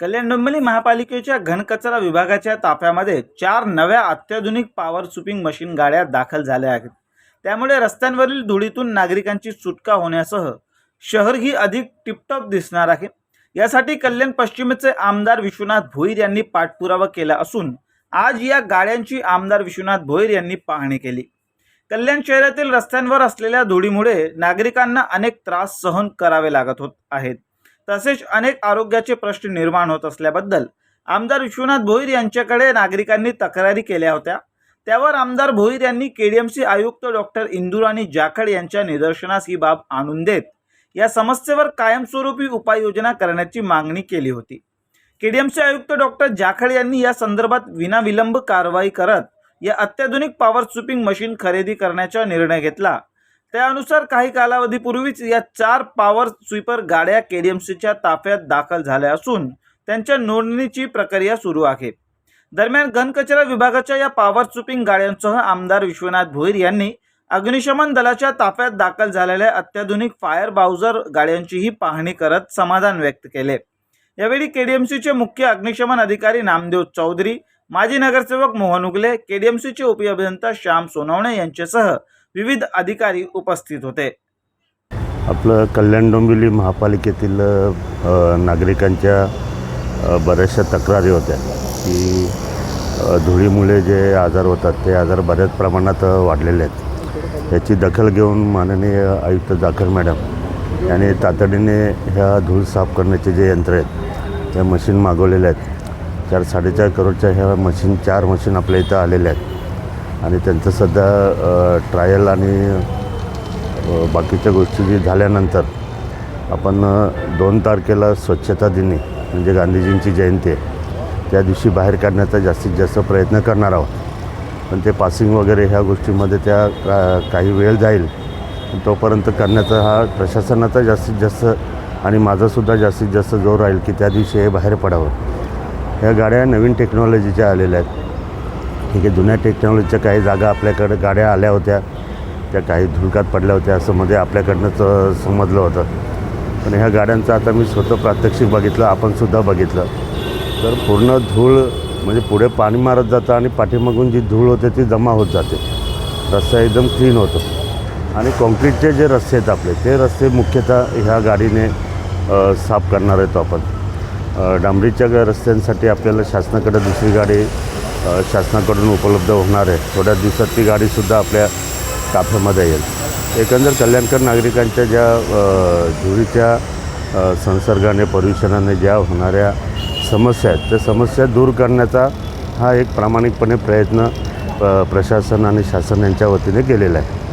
कल्याण डोंबिवली महापालिकेच्या घनकचरा विभागाच्या ताफ्यामध्ये चार नव्या अत्याधुनिक पॉवर सुपिंग मशीन गाड्या दाखल झाल्या आहेत. त्यामुळे रस्त्यांवरील धुळीतून नागरिकांची सुटका होण्यासह शहर ही अधिक टिपटॉप दिसणार आहे. यासाठी कल्याण पश्चिमेचे आमदार विश्वनाथ भोईर यांनी पाठपुरावा केला असून आज या गाड्यांची आमदार विश्वनाथ भोईर यांनी पाहणी केली. कल्याण शहरातील रस्त्यांवर असलेल्या धुळीमुळे नागरिकांना अनेक त्रास सहन करावे लागत होत आहेत. तसेच अनेक आरोग्याचे प्रश्न निर्माण होत असल्याबद्दल आमदार विश्वनाथ भोईर यांच्याकडे नागरिकांनी तक्रारी केल्या होत्या. त्यावर आमदार भोईर यांनी के डी एम सी आयुक्त डॉक्टर इंदुराणी जाखड यांच्या निदर्शनास ही बाब आणून देत या समस्येवर कायमस्वरूपी उपाययोजना करण्याची मागणी केली होती. के डी एम सी आयुक्त डॉक्टर जाखड यांनी या संदर्भात विनाविलंब कारवाई करत या अत्याधुनिक पॉवर स्विपिंग मशीन खरेदी करण्याचा निर्णय घेतला. त्यानुसार काही कालावधीपूर्वीच या चार पॉवर स्वीपर गाड्या केडीएमसीच्या ताफ्यात दाखल झाल्या असून त्यांच्या नोंदणीची प्रक्रिया सुरू आहे. दरम्यान घनकचरा विभागाच्या या पॉवर स्वीपिंग गाड्यांसह आमदार विश्वनाथ भोईर यांनी अग्निशमन दलाच्या ताफ्यात दाखल झालेल्या अत्याधुनिक फायर बाउझर गाड्यांचीही पाहणी करत समाधान व्यक्त केले. यावेळी केडीएमसीचे मुख्य अग्निशमन अधिकारी नामदेव चौधरी माजी नगरसेवक मोहन उगले केडीएमसीचे उपअभियंता श्याम सोनवणे यांच्यासह विविध अधिकारी उपस्थित होते. आपलं कल्याण डोंबिवली महापालिकेतील नागरिकांच्या बऱ्याचशा तक्रारी होत्या. की धुळीमुळे जे आजार होतात ते आजार बऱ्याच प्रमाणात वाढलेले आहेत. याची दखल घेऊन माननीय आयुक्त जाखर मॅडम यांनी तातडीने ह्या धूळ साफ करण्याचे जे यंत्र आहेत त्या मशीन मागवलेल्या आहेत. चार साडेचार करोडच्या ह्या मशीन चार मशीन आपल्या इथं आलेल्या आहेत. आणि त्यांचं सध्या ट्रायल आणि बाकीच्या गोष्टी जी झाल्यानंतर आपण दोन तारखेला स्वच्छता दिनी म्हणजे गांधीजींची जयंती आहे. त्या दिवशी बाहेर काढण्याचा जास्तीत जास्त प्रयत्न करणार आहोत. पण ते पासिंग वगैरे ह्या गोष्टीमध्ये त्या का- काही वेळ जाईल. पण तोपर्यंत करण्याचा हा प्रशासनाचा जास्तीत जास्त आणि माझासुद्धा जास्तीत जास्त जोर राहील की त्या दिवशी हे बाहेर पडावं. ह्या गाड्या नवीन टेक्नॉलॉजीच्या आलेल्या आहेत. ठीक आहे जुन्या टेक्नॉलॉजीच्या काही जागा आपल्याकडे गाड्या आल्या होत्या त्या काही धुळकात पडल्या होत्या असं म्हणजे मध्ये आपल्याकडनंच समजलं होतं. पण ह्या गाड्यांचं आता मी स्वतः प्रात्यक्षिक बघितलं आपणसुद्धा बघितलं. तर पूर्ण धूळ म्हणजे पुढे पाणी मारत जातं आणि पाठीमागून जी धूळ होते ती जमा होत जाते. रस्ता एकदम क्लीन होतो. आणि कॉन्क्रीटचे जे रस्ते आहेत आपले ते रस्ते मुख्यतः ह्या गाडीने साफ करणार आहेत आपण. डांबरीच्या रस्त्यांसाठी आपल्याला शासनाकडे दुसरी गाडी शासनाकडून उपलब्ध होणार आहे. थोड्या दिवसात ती गाडीसुद्धा आपल्या ताफ्यामध्ये येईल. एकंदर कल्याणकर नागरिकांच्या ज्या अ, धुळीच्या संसर्गाने पर्युषणाने ज्या होणाऱ्या समस्या आहेत त्या समस्या दूर करण्याचा हा एक प्रामाणिकपणे प्रयत्न प्रशासन आणि शासन यांच्या वतीने केलेला आहे.